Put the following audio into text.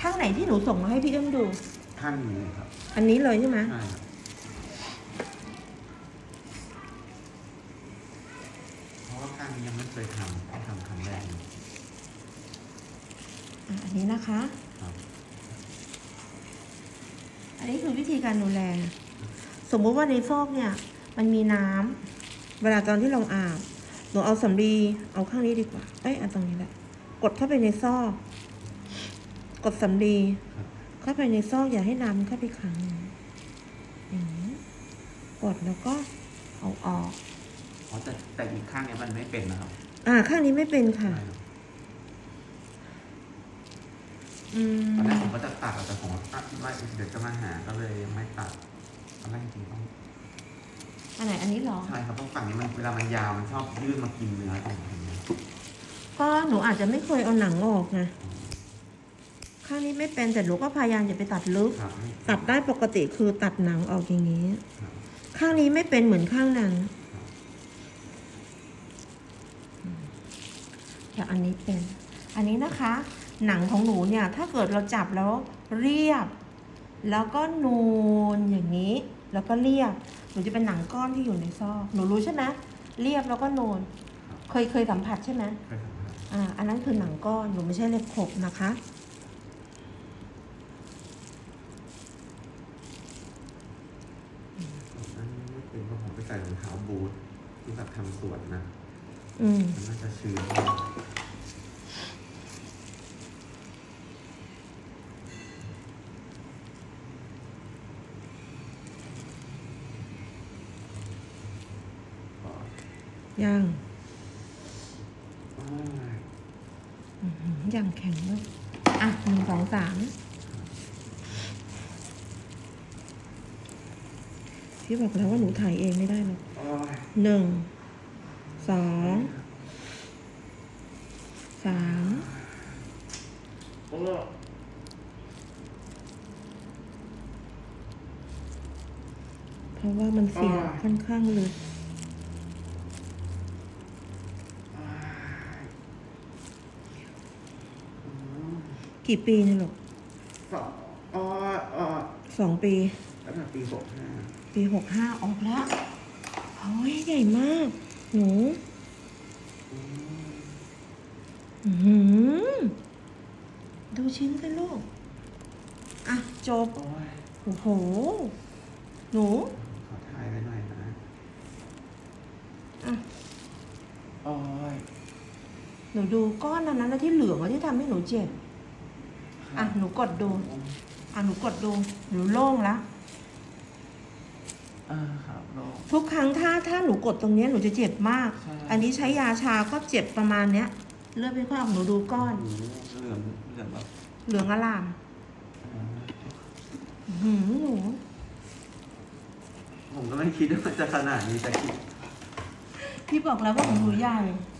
ข้างไหนที่หนูส่งมาให้พี่เอื้อมดูท่านนี้ครับอันนี้เลยใช่ไหมใช่ครับเพราะว่าข้างนี้ยังไม่เคยทำต้องทำครั้งแรกเลยอะอันนี้นะคะ ครับอันนี้คือวิธีการดูแล สมมุติว่าในซอกเนี่ย มันมีน้ำเวลาตอนที่เราอาบหนูเอาสำลีเอาข้างนี้ดีกว่า เอ้ยเอาตรงนี้แหละ กดเข้าไปในซอก กดสำลีครับเข้าไปในซอกอย่าให้น้ำมันเข้าไปขังอย่างนี้กดแล้วก็เอาออกอ๋อแต่แต่อีกข้างเนี้ยมันไม่เป็นนะครับ อ่า ข้างนี้ไม่เป็นค่ะใช่ครับอืมตอนแรกผมก็จะตัดแต่ผมว่าอะไม่เดี๋ยวจะมาหาก็เลยยังไม่ตัดตอนแรกจริงๆต้องอันไหนอันนี้เหรอใช่ครับต้องฝั่งนี้มันเวลามันยาวมันชอบยื่นมากินเนื้อตรงนี้ก็หนูอาจจะไม่เคยเอาหนังออกนะ ข้างนี้ไม่เป็นแต่หนูก็พยายามอย่าไปตัดลึกครับไม่ตัดได้ปกติคือตัดหนังออกอย่างนี้ครับข้างนี้ไม่เป็นเหมือนข้างนั้นแต่อันนี้เป็น อันนี้นะคะ หนังของหนูเนี่ย ถ้าเกิดเราจับแล้วเรียบ แล้วก็นูนอย่างนี้ แล้วก็เรียบ หนูจะเป็นหนังก้อนที่อยู่ในซอกหนูรู้ใช่ไหมเรียบแล้วก็นูน เคยเคยสัมผัสใช่ไหมเคยทำครับอ่า อันนั้นคือหนังก้อน หนูไม่ใช่เล็บขบนะคะ อันนี้ไม่เป็นเพราะผมไปใส่รองเท้าบูทที่แบบทำสวนนะอืม มันน่าจะชื้นก็ย่างอ้าย อื้อหือย่างแข็งเลย อะหนึ่งสองสาม พี่บอกแล้วว่าหนูถ่ายเองไม่ได้หรอกอ้ายหนึ่งสองสามโอ้เพราะว่ามันเสียค่อนข้างลึกอ้ายอืมกี่ปีเนี่ยหรอกสองอ้ายอ้ายสองปีตั้งแต่ปีหกห้า ปีหกห้าออกแล้วโอ้ยใหญ่มาก หนูอืมอื้อหือดูชิ้นกันลูก อะ จบโอ้ยโอ้โห หนู ขอถ่ายไว้หน่อยนะอะโอ้ยหนูดูก้อนอันนั้นนะที่เหลืองอะที่ทำให้หนูเจ็บ อะ หนูกดดู อะ หนูกดดู หนูโล่งแล้วเออครับโลกทุกครั้งถ้าถ้าหนูกดตรงเนี้ยหนูจะเจ็บมาก ใช่ อันนี้ใช้ยาชาก็เจ็บประมาณเนี้ย เลือดไม่ค่อยออกหนูดูก้อน เหลืองเหลืองแบบเหลืองอลามเอออื้อหือหนูผมก็ไม่คิดว่ามันจะขนาดนี้แต่คิดพี่บอกแล้วว่าของหนูใหญ่ใ